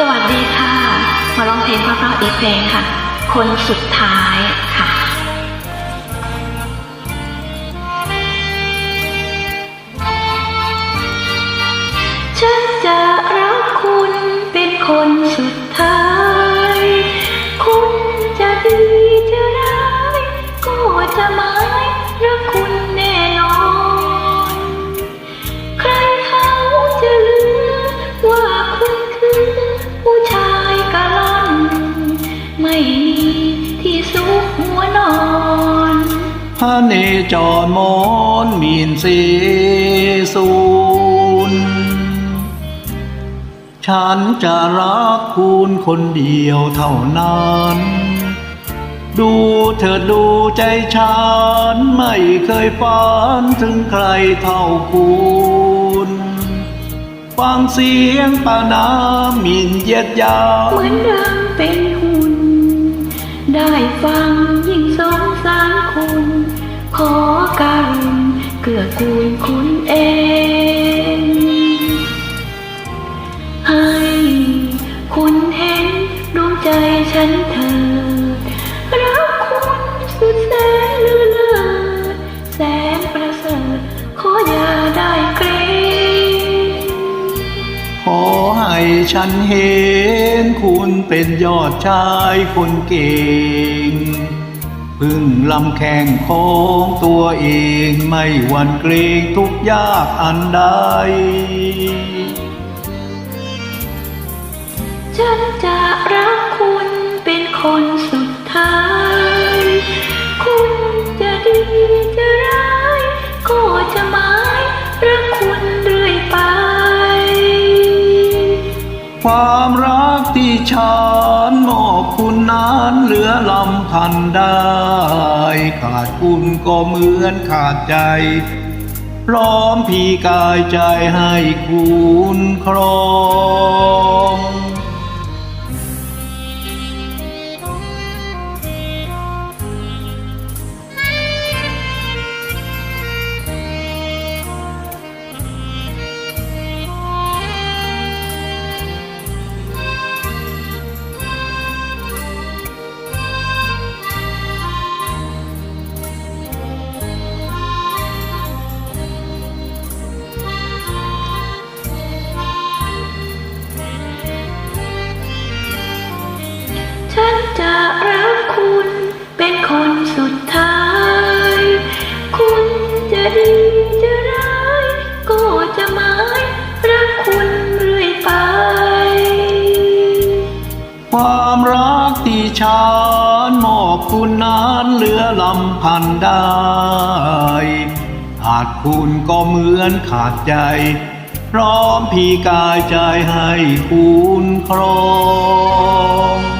สวัสดีค่ะ มาร้องเพลงเพราะๆอีกเพลงค่ะ คนสุดท้ายค่ะ พระเนจรมอนมีนสีสูนฉันจะรักคุณคนเดียวเท่านั้น ดูเธอดูใจฉันไม่เคยฝันถึงใครเท่าคุณฟังเสียงปานามินเยียดยาเหมือนดังเป็นหุ่น ได้ฟังยิ่งสงสารคุณ ขอการุณเกื้อกูลคุณเอง ให้คุณเห็นดวงใจฉันเถิดรักคุณสุดแสนเลือเลิศแสนประเสริฐขออย่าได้ ฉันเห็นคุณเป็นยอดชายคนเก่ง พึ่งลำแข้งของตัวเองไม่หวั่นเกรงทุกยากอันใด ฉันจะรักคุณเป็นคนสุด ความรักที่ฉันมอบคุณนั้นเหลือลำพันได้ ขาดคุณก็เหมือนขาดใจ พร้อมพี่กายใจให้คุณครอง จะรักคุณเป็นคนสุดท้าย คุณจะดีจะร้าย ก็จะหมายรักคุณเรื่อยไป ความรักที่ฉันมอบคุณนั้นเหลือลำพันได้ ขาดคุณก็เหมือนขาดใจ พร้อมพี่กายใจให้คุณครอง